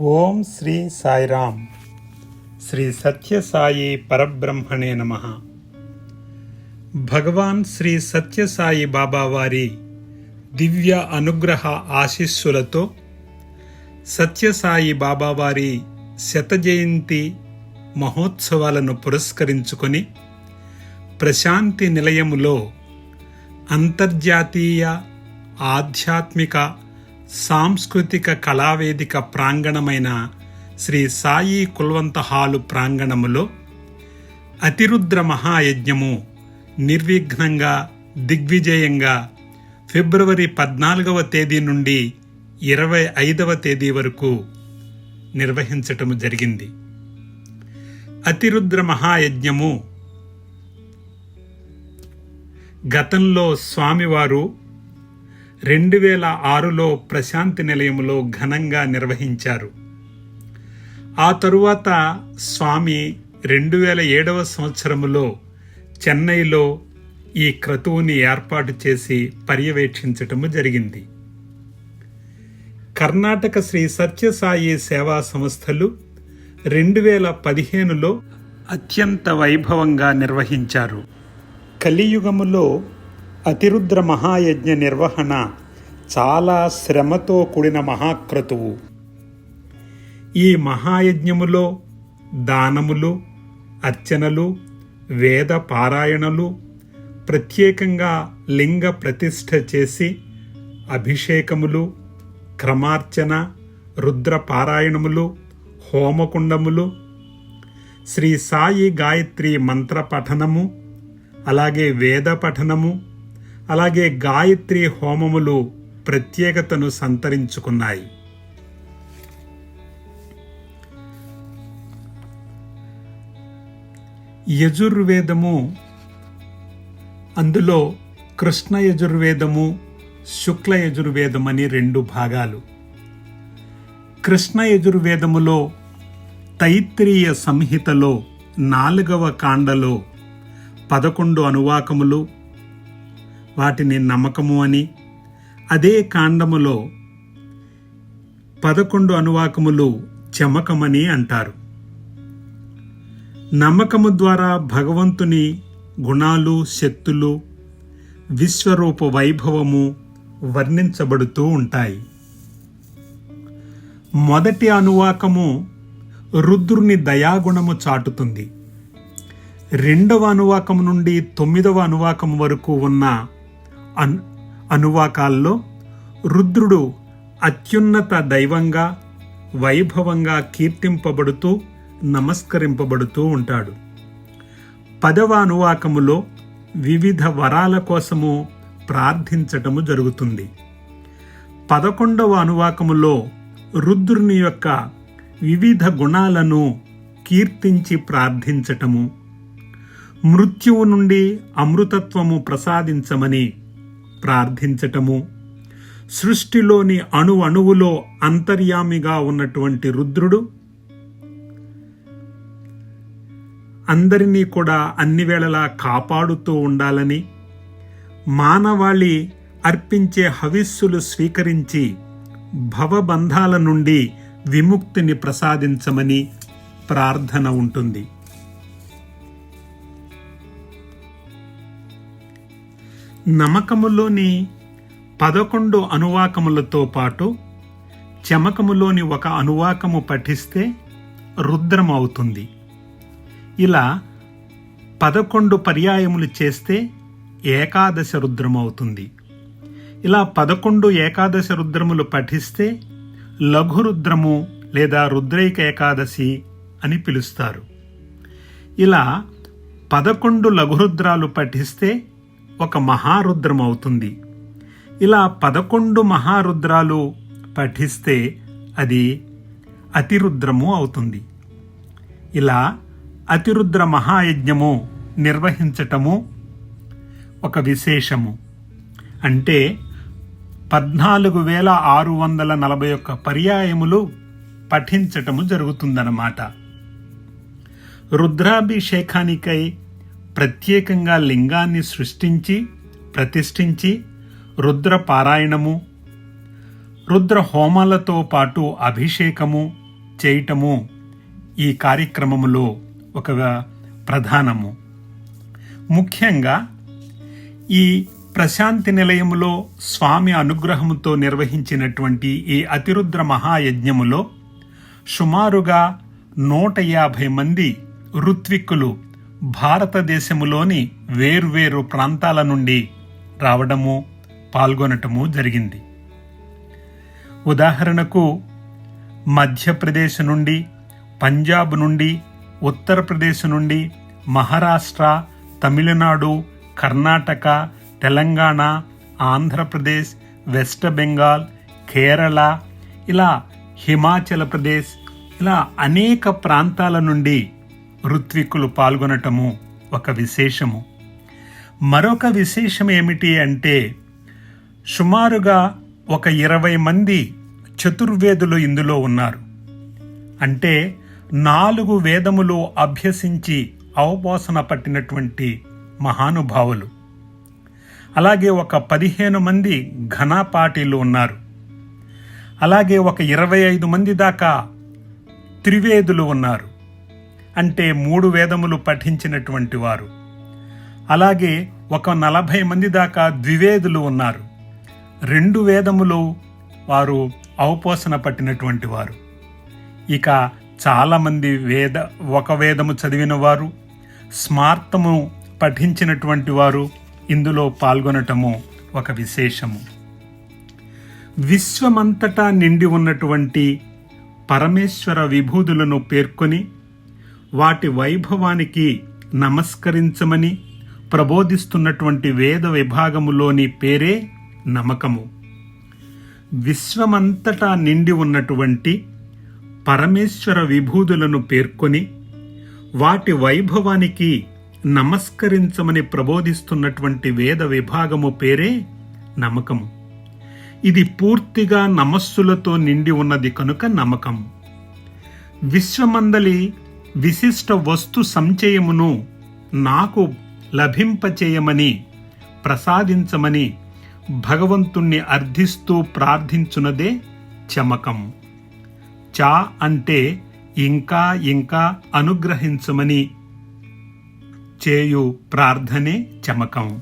ఓం శ్రీ సాయిరామ్. శ్రీ సత్యసాయి పరబ్రహ్మణే నమ. భగవాన్ శ్రీ సత్యసాయి సాయి బాబావారి దివ్య అనుగ్రహ ఆశీస్సులతో సత్యసాయి బాబావారి శతజయంతి మహోత్సవాలను పురస్కరించుకొని ప్రశాంతి నిలయములో అంతర్జాతీయ ఆధ్యాత్మిక సాంస్కృతిక కళావేదిక ప్రాంగణమైన శ్రీ సాయి కుల్వంత హాలు ప్రాంగణములో అతిరుద్ర మహాయజ్ఞము నిర్విఘ్నంగా దిగ్విజయంగా ఫిబ్రవరి పద్నాలుగవ తేదీ నుండి ఇరవై ఐదవ తేదీ వరకు నిర్వహించటము జరిగింది. అతిరుద్ర మహాయజ్ఞము గతంలో స్వామివారు రెండు వేల ఆరులో ప్రశాంతి నిలయంలో ఘనంగా నిర్వహించారు. ఆ తరువాత స్వామి రెండు వేల ఏడవ సంవత్సరములో చెన్నైలో ఈ క్రతువుని ఏర్పాటు చేసి పర్యవేక్షించటము జరిగింది. కర్ణాటక శ్రీ సత్యసాయి సేవా సంస్థలు రెండు వేల పదిహేనులో అత్యంత వైభవంగా నిర్వహించారు. కలియుగములో అతిరుద్ర మహాయజ్ఞ నిర్వహణ చాలా శ్రమతో కూడిన మహాక్రతువు. ఈ మహాయజ్ఞములో దానములు అర్చనలు వేద పారాయణలు ప్రత్యేకంగా లింగ ప్రతిష్ఠ చేసి అభిషేకములు క్రమార్చన రుద్ర పారాయణములు హోమకుండములు శ్రీ సాయి గాయత్రి మంత్ర పఠనము అలాగే వేద పఠనము అలాగే గాయత్రి హోమములు ప్రత్యేకతను సంతరించుకున్నాయి. యజుర్వేదము అందులో కృష్ణ యజుర్వేదము శుక్ల యజుర్వేదం అని రెండు భాగాలు. కృష్ణ యజుర్వేదములో తైత్రీయ సంహితలో నాలుగవ కాండలో పదకొండు అనువాకములు వాటిని నమ్మకము అని. అదే కాండములో పదకొండు అనువాకములు చమకమని అంటారు. నమ్మకము ద్వారా భగవంతుని గుణాలు శక్తులు విశ్వరూప వైభవము వర్ణించబడుతూ ఉంటాయి. మొదటి అనువాకము రుద్రుని దయాగుణము చాటుతుంది. రెండవ అనువాకం నుండి తొమ్మిదవ అనువాకం వరకు ఉన్న అన్ అనువాకాల్లో రుద్రుడు అత్యున్నత దైవంగా వైభవంగా కీర్తింపబడుతూ నమస్కరింపబడుతూ ఉంటాడు. పదవ అనువాకములో వివిధ వరాల కోసము ప్రార్థించటము జరుగుతుంది. పదకొండవ అనువాకములో రుద్రుని యొక్క వివిధ గుణాలను కీర్తించి ప్రార్థించటము మృత్యువు నుండి అమృతత్వము ప్రసాదించమని ప్రార్థించటము. సృష్టిలోని అణు అణువులో అంతర్యామిగా ఉన్నటువంటి రుద్రుడు. అందరినీ కూడా అన్ని వేళలా కాపాడుతూ ఉండాలని మానవాళి అర్పించే హవిస్సులు స్వీకరించి భవబంధాల నుండి విముక్తిని ప్రసాదించమని ప్రార్థన ఉంటుంది. నమ్మకములోని పదకొండు అనువాకములతో పాటు చమకములోని ఒక అనువాకము పఠిస్తే రుద్రమవుతుంది. ఇలా పదకొండు పర్యాయములు చేస్తే ఏకాదశ రుద్రమవుతుంది. ఇలా పదకొండు ఏకాదశ రుద్రములు పఠిస్తే లఘురుద్రము లేదా రుద్రైక ఏకాదశి అని పిలుస్తారు. ఇలా పదకొండు లఘురుద్రాలు పఠిస్తే ఒక మహారుద్రం అవుతుంది. ఇలా పదకొండు మహారుద్రాలు పఠిస్తే అది అతిరుద్రము అవుతుంది. ఇలా అతిరుద్ర మహాయజ్ఞము నిర్వహించటము ఒక విశేషము. అంటే పద్నాలుగు వేల ఆరు వందల నలభై ఒక్క పర్యాయములు పఠించటము జరుగుతుందన్నమాట. రుద్రాభిషేకానికై ప్రత్యేకంగా లింగాన్ని సృష్టించి ప్రతిష్ఠించి రుద్ర పారాయణము రుద్ర హోమాలతో పాటు అభిషేకము చేయటము ఈ కార్యక్రమములో ఒక ప్రధానము. ముఖ్యంగా ఈ ప్రశాంతి నిలయములో స్వామి అనుగ్రహముతో నిర్వహించినటువంటి ఈ అతిరుద్ర మహాయజ్ఞములో సుమారుగా నూట యాభై మంది ఋత్విక్కులు భారతదేశములోని వేర్వేరు ప్రాంతాల నుండి రావడము పాల్గొనటము జరిగింది. ఉదాహరణకు మధ్యప్రదేశ్ నుండి పంజాబ్ నుండి ఉత్తరప్రదేశ్ నుండి మహారాష్ట్ర తమిళనాడు కర్ణాటక తెలంగాణ ఆంధ్రప్రదేశ్ వెస్ట్ బెంగాల్ కేరళ ఇలా హిమాచల్ ప్రదేశ్ ఇలా అనేక ప్రాంతాల నుండి ఋత్విక్కులు పాల్గొనటము ఒక విశేషము. మరొక విశేషం ఏమిటి అంటే సుమారుగా ఒక ఇరవై మంది చతుర్వేదులు ఇందులో ఉన్నారు. అంటే నాలుగు వేదములు అభ్యసించి అవపోసన పట్టినటువంటి మహానుభావులు. అలాగే ఒక పదిహేను మంది ఘనాపాటీలు ఉన్నారు. అలాగే ఒక ఇరవై ఐదు మంది దాకా త్రివేదులు ఉన్నారు. అంటే మూడు వేదములు పఠించినటువంటి వారు. అలాగే ఒక నలభై మంది దాకా ద్వివేదులు ఉన్నారు. రెండు వేదములు వారు అవపోసన పట్టినటువంటి వారు. ఇక చాలామంది వేద ఒక వేదము చదివిన వారు స్మార్తము పఠించినటువంటి వారు ఇందులో పాల్గొనటము ఒక విశేషము. విశ్వమంతటా నిండి ఉన్నటువంటి పరమేశ్వర విభూదులను పేర్కొని వాటి వైభవానికి నమస్కరించమని ప్రబోధిస్తున్నటువంటి వేద విభాగములోని పేరే నమకము. విశ్వమంతటా నిండి ఉన్నటువంటి పరమేశ్వర విభూదులను పేర్కొని వాటి వైభవానికి నమస్కరించమని ప్రబోధిస్తున్నటువంటి వేద విభాగము పేరే నమ్మకము ఇది పూర్తిగా నమస్సులతో నిండి ఉన్నది కనుక నమ్మకం విశ్వమందలి విశిష్ట వస్తు సంచయమును నాకు లభింపచేయమని ప్రసాదించమని భగవంతుణ్ణి అర్థిస్తూ ప్రార్థించున్నదే చమకం. చా అంటే ఇంకా ఇంకా అనుగ్రహించమని చేయు ప్రార్థనే చమకం.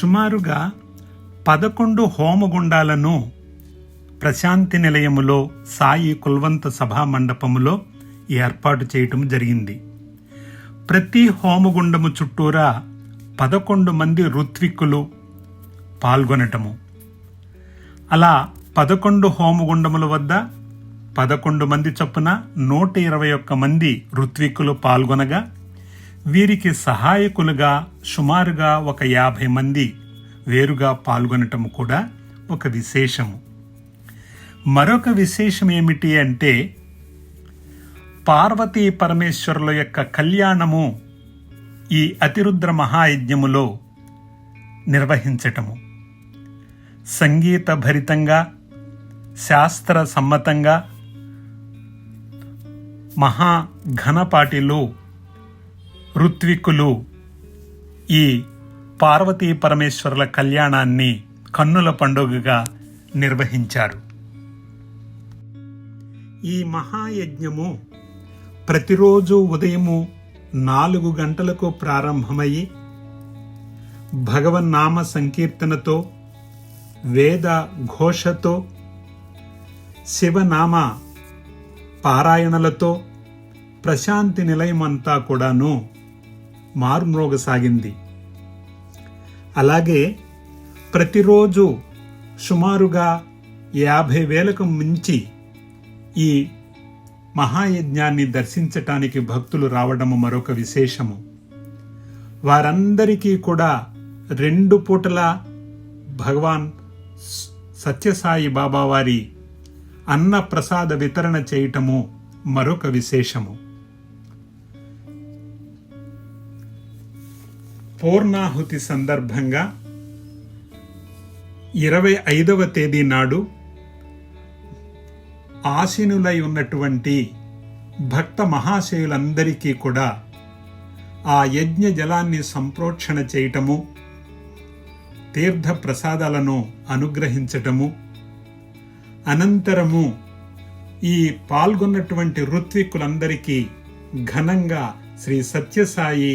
సుమారుగా పదకొండు హోమగుండాలను ప్రశాంతి నిలయములో సాయి కుల్వంత సభా మండపములో ఏర్పాటు చేయటం జరిగింది. ప్రతి హోమగుండము చుట్టూరా పదకొండు మంది ఋత్విక్కులు పాల్గొనటము. అలా పదకొండు హోమగుండముల వద్ద పదకొండు మంది చొప్పున నూట ఇరవై ఒక్క మంది ఋత్విక్కులు పాల్గొనగా వీరికి సహాయకులుగా సుమారుగా ఒక యాభై మంది వేరుగా పాల్గొనటం కూడా ఒక విశేషము. మరొక విశేషం ఏమిటి అంటే పార్వతీ పరమేశ్వరుల యొక్క కళ్యాణము ఈ అతిరుద్ర మహాయజ్ఞములో నిర్వహించటము. సంగీత భరితంగా శాస్త్ర సమ్మతంగా మహా ఘనపాటిలో ఋత్విక్కులు ఈ పార్వతీ పరమేశ్వరుల కళ్యాణాన్ని కన్నుల పండుగగా నిర్వహించారు. ఈ మహాయజ్ఞము ప్రతిరోజు ఉదయము నాలుగు గంటలకు ప్రారంభమయ్యి భగవన్నామ సంకీర్తనతో వేద ఘోషతో శివనామ పారాయణలతో ప్రశాంతి నిలయమంతా కూడాను మారుమ్రోగసాగింది అలాగే ప్రతిరోజు సుమారుగా యాభై వేలకు మించి ఈ మహాయజ్ఞాన్ని దర్శించటానికి భక్తులు రావడము మరొక విశేషము. వారందరికీ కూడా రెండు పూటల భగవాన్ సత్యసాయి బాబా వారి అన్న ప్రసాద వితరణ చేయటము మరొక విశేషము. పూర్ణాహుతి సందర్భంగా ఇరవై ఐదవ తేదీ నాడు ఆశీనులై ఉన్నటువంటి భక్త మహాశయులందరికీ కూడా ఆ యజ్ఞ జలాన్ని సంప్రోక్షణ చేయటము తీర్థ ప్రసాదాలను అనుగ్రహించటము అనంతరము ఈ పాల్గొన్నటువంటి ఋత్వికులందరికీ ఘనంగా శ్రీ సత్యసాయి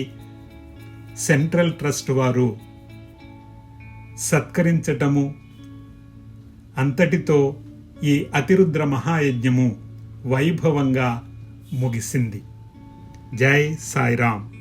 సెంట్రల్ ట్రస్ట్ వారు సత్కరించటము అంతటితో ఈ అతిరుద్ర మహాయజ్ఞము వైభవంగా ముగిసింది. జై సాయిరామ్.